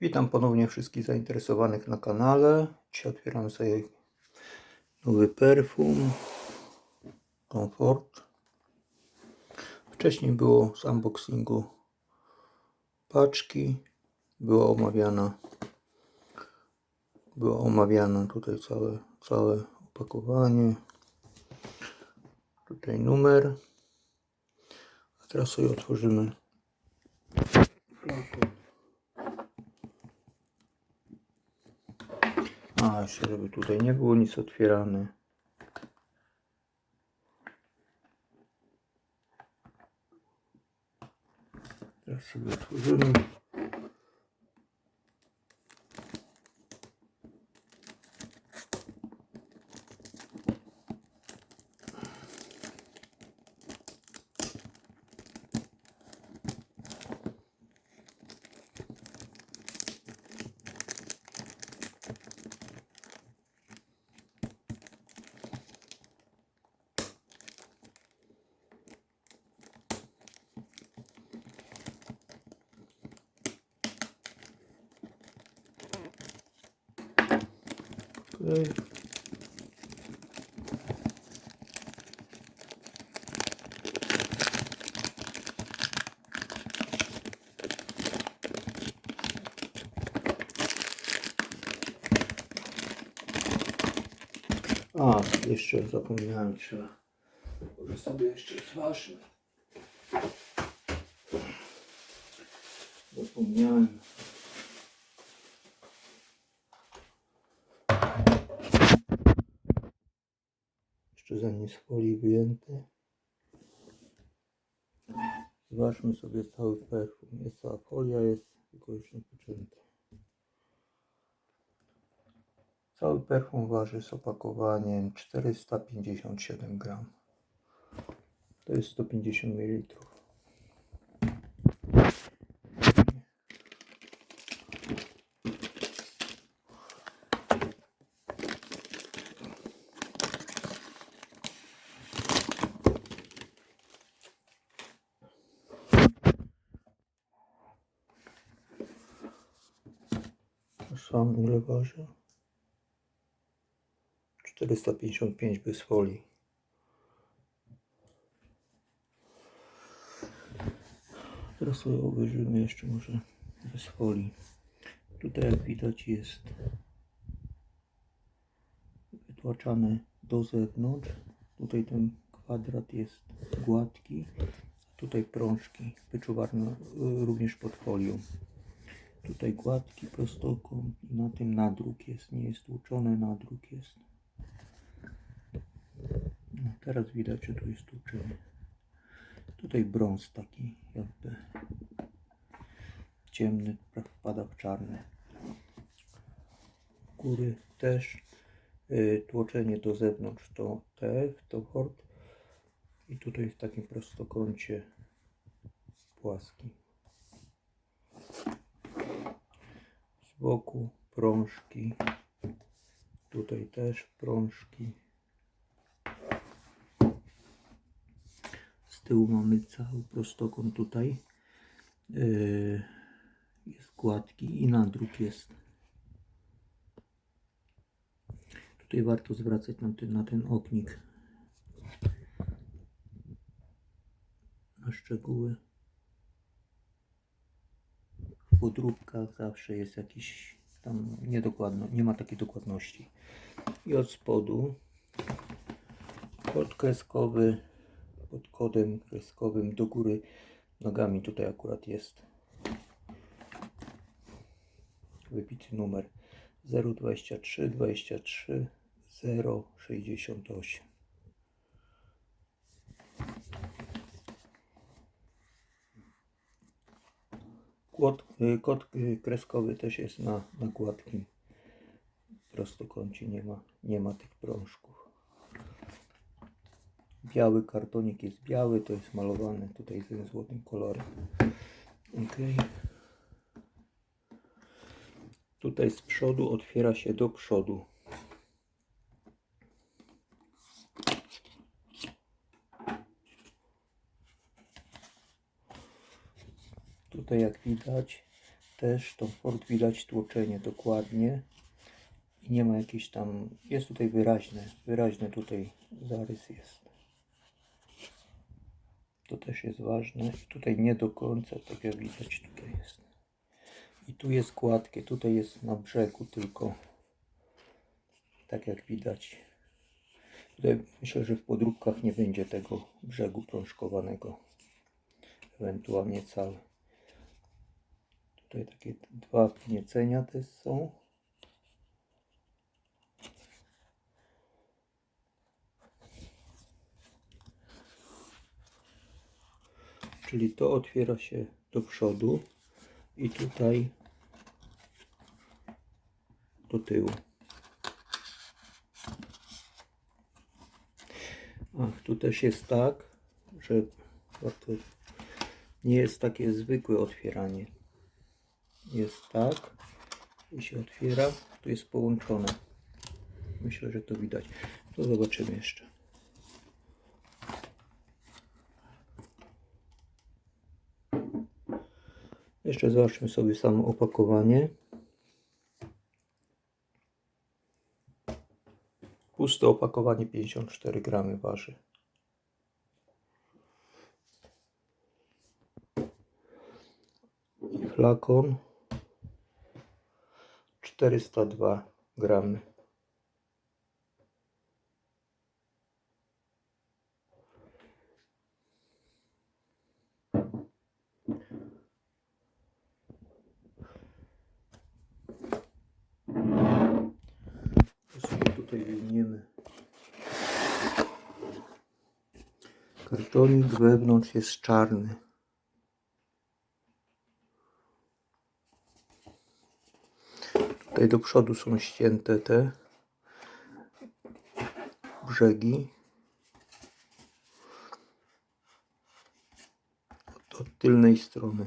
Witam ponownie wszystkich zainteresowanych na kanale. Dzisiaj otwieram sobie nowy perfum Comfort. Wcześniej było z unboxingu paczki. Była omawiana było omawiane tutaj całe, całe opakowanie. Tutaj numer. A teraz sobie otworzymy A, jeszcze żeby tutaj nie było nic otwierane. Teraz sobie otworzymy. Okej. A, jeszcze zapomniałem, trzeba. Może sobie jeszcze zważmy. Zapomniałem. Jeszcze zanim z folii wyjęte. Zważmy sobie cały perfum. Jest cała folia, jest tylko już nie. Cały perfum waży z opakowaniem 457 gram. To jest 150 ml. A waży? 455 bez folii. Teraz sobie obejrzymy jeszcze może bez folii. Tutaj jak widać jest wytłaczane do zewnątrz. Tutaj ten kwadrat jest gładki. Tutaj prążki wyczuwalne y, również pod folią. Tutaj gładki prostokąt i na tym nadruk jest, nie jest tłuczony, nadruk jest. No, teraz widać, że tu jest tłuczony. Tutaj brąz taki jakby ciemny, wpada w czarny. Góry też y, tłoczenie do zewnątrz to TF, to hort i tutaj w takim prostokącie płaski. Z boku prążki. Tutaj też prążki. Z tyłu mamy cały prostokąt tutaj. Yy, jest gładki i nadruk jest. Tutaj warto zwracać na ten, na ten oknik. Na szczegóły. Podróbkach zawsze jest jakiś tam niedokładno, nie ma takiej dokładności. I od spodu kod kreskowy pod kodem kreskowym do góry nogami tutaj akurat jest wybity numer 023 23 068 Kod, y, kod y, kreskowy też jest na, na gładkim prostokącie, nie ma, nie ma tych prążków. Biały kartonik jest biały, to jest malowany tutaj tym złotym kolorem. Ok. Tutaj z przodu otwiera się do przodu. Jak widać też tą fort widać tłoczenie dokładnie i nie ma jakiejś tam, jest tutaj wyraźne, wyraźny tutaj zarys jest. To też jest ważne tutaj nie do końca, tak jak widać tutaj jest. I tu jest gładkie, tutaj jest na brzegu tylko, tak jak widać. Tutaj myślę, że w podróbkach nie będzie tego brzegu prążkowanego, ewentualnie cały. Tutaj takie dwa wniecenia też są. Czyli to otwiera się do przodu i tutaj do tyłu. Ach, tu też jest tak, że nie jest takie zwykłe otwieranie. Jest tak i się otwiera, tu jest połączone. Myślę, że to widać. To zobaczymy jeszcze. Jeszcze zobaczmy sobie samo opakowanie. Puste opakowanie 54 gramy waży. Flakon 402 gramy. Tutaj wyjmiemy. Kartonik wewnątrz jest czarny. Tutaj do przodu są ścięte te brzegi. Od, tylnej strony.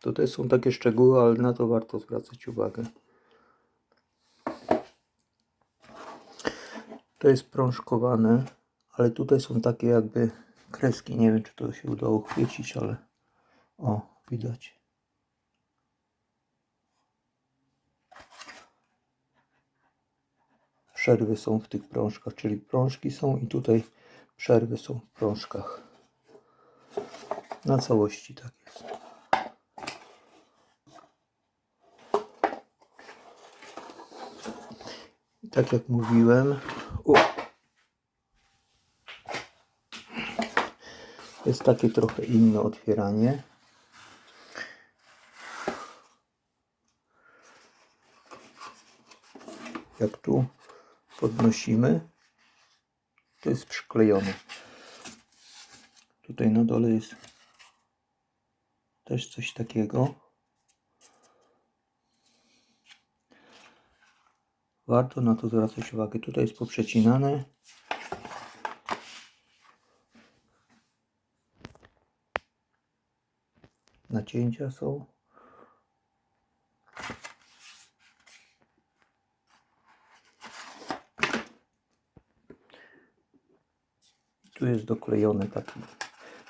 Tutaj są takie szczegóły, ale na to warto zwracać uwagę. To jest prążkowane, ale tutaj są takie jakby kreski. Nie wiem, czy to się udało chwycić, ale o, widać. Przerwy są w tych prążkach, czyli prążki są i tutaj przerwy są w prążkach. Na całości tak jest. Tak jak mówiłem, jest takie trochę inne otwieranie. Jak tu podnosimy, to jest przyklejone. Tutaj na dole jest też coś takiego. Warto na to zwracać uwagę. Tutaj jest poprzecinane. Nacięcia są. Tu jest doklejony taki.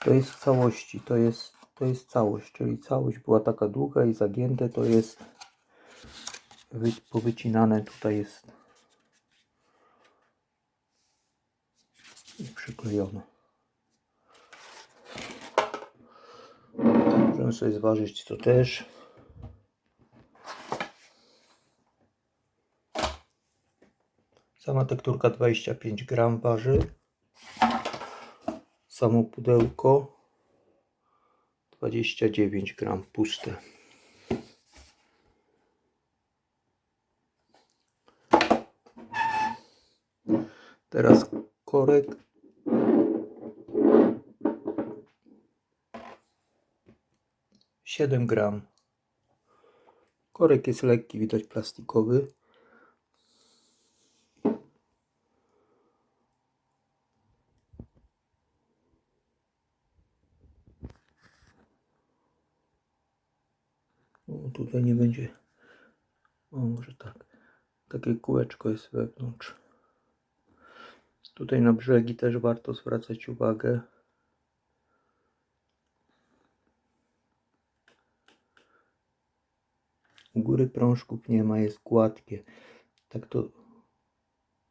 To jest w całości. To jest, to jest całość. Czyli całość była taka długa i zagięte. To jest wy, powycinane. Tutaj jest i przyklejone. Możemy sobie zważyć to też. Sama tekturka 25 gram waży. Samo pudełko 29 gram puste. Teraz korek. Siedem gram. Korek jest lekki, widać plastikowy. O, tutaj nie będzie. O, może tak. Takie kółeczko jest wewnątrz. Tutaj na brzegi też warto zwracać uwagę. U góry prążków nie ma, jest gładkie. Tak to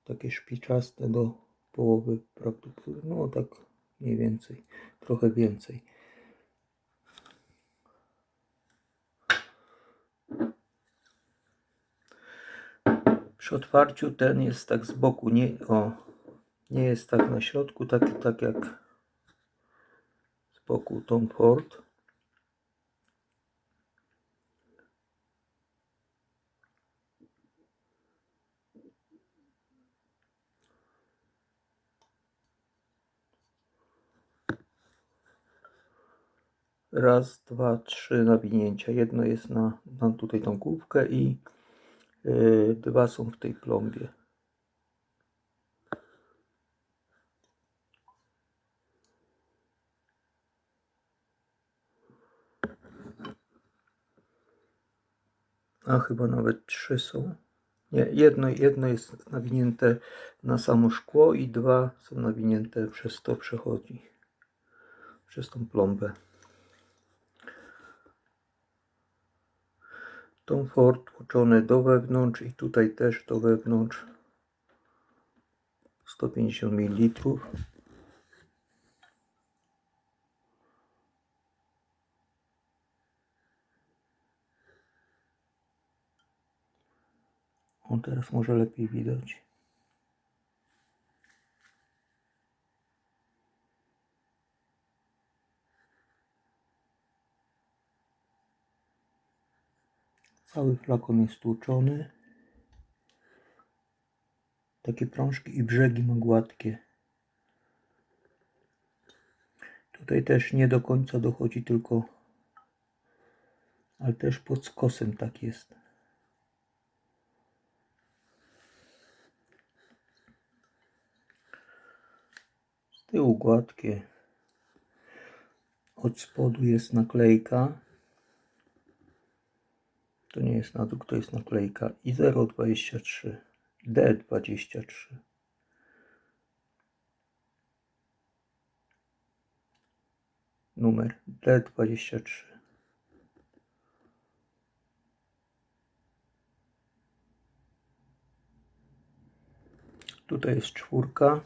takie szpiczaste do połowy prawdopodobnie, no tak mniej więcej, trochę więcej. Przy otwarciu ten jest tak z boku, nie, o, nie jest tak na środku, taki tak jak z boku Tom Ford. Raz, dwa, trzy nawinięcia. Jedno jest na, na tutaj tą główkę i dwa są w tej plombie. A chyba nawet trzy są. Nie, jedno, jedno jest nawinięte na samo szkło i dwa są nawinięte przez to przechodzi. Przez tą plombę. Tom Ford tłoczone do wewnątrz i tutaj też do wewnątrz 150 ml. O, teraz może lepiej widać. Cały flakon jest tłuczony. Takie prążki i brzegi ma gładkie. Tutaj też nie do końca dochodzi tylko, ale też pod skosem tak jest. Z tyłu gładkie. Od spodu jest naklejka. To nie jest nadruk, to jest naklejka. I 023. D23. Numer D23. Tutaj jest czwórka.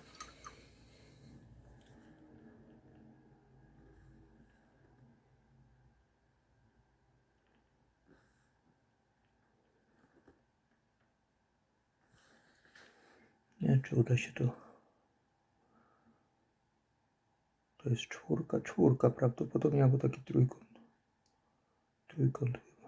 Wiem, czy uda się to. To jest czwórka, czwórka prawdopodobnie, albo taki trójkąt. Trójkąt chyba.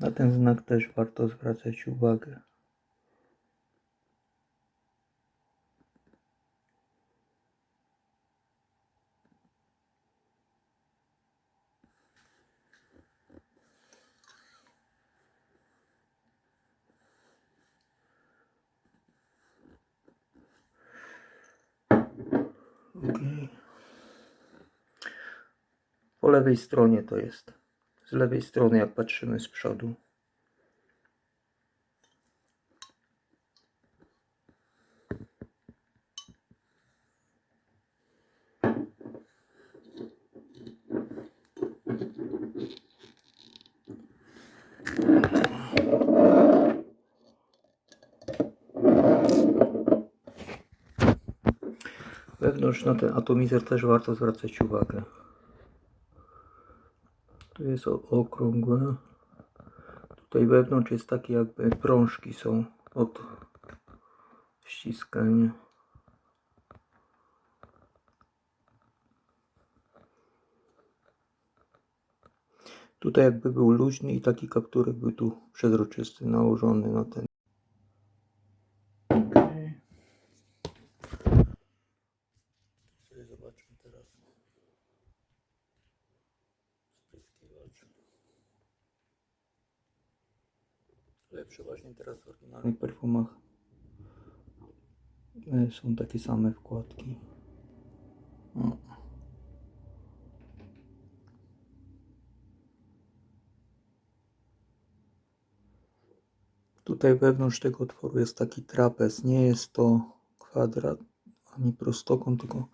Na ten znak też warto zwracać uwagę. Po lewej stronie to jest. Z lewej strony, jak patrzymy z przodu. Wewnątrz na ten atomizer też warto zwracać uwagę. Jest okrągłe. Tutaj wewnątrz jest takie jakby prążki są od ściskania. Tutaj jakby był luźny i taki kapturek był tu przezroczysty nałożony na ten. Okay. Sobie zobaczmy teraz. Spryskiwacz. Ale przeważnie teraz w oryginalnych perfumach e, są takie same wkładki. O. Tutaj wewnątrz tego otworu jest taki trapez. Nie jest to kwadrat ani prostokąt, tylko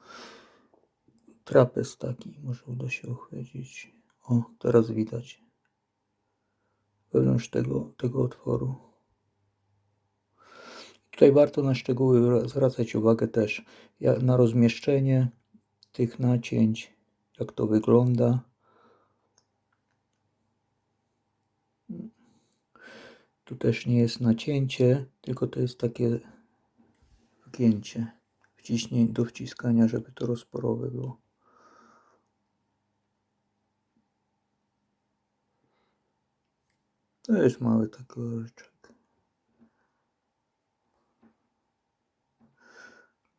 trapez taki. Może uda się uchwycić. O, teraz widać. Wewnątrz tego, tego otworu. Tutaj warto na szczegóły zwracać uwagę też na rozmieszczenie tych nacięć, jak to wygląda. Tu też nie jest nacięcie, tylko to jest takie wgięcie, wciśnie, do wciskania, żeby to rozporowe było. To jest mały taki oryczek.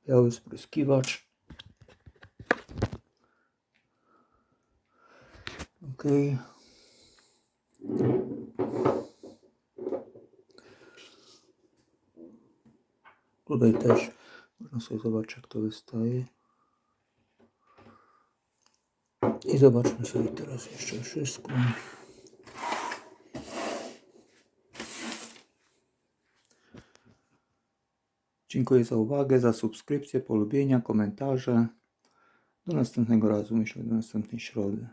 Biały spryskiwacz. Okej. Tutaj też można sobie zobaczyć jak to wystaje. I zobaczmy sobie teraz jeszcze wszystko. Dziękuję za uwagę, za subskrypcję, polubienia, komentarze. Do następnego razu, myślę, do następnej środy.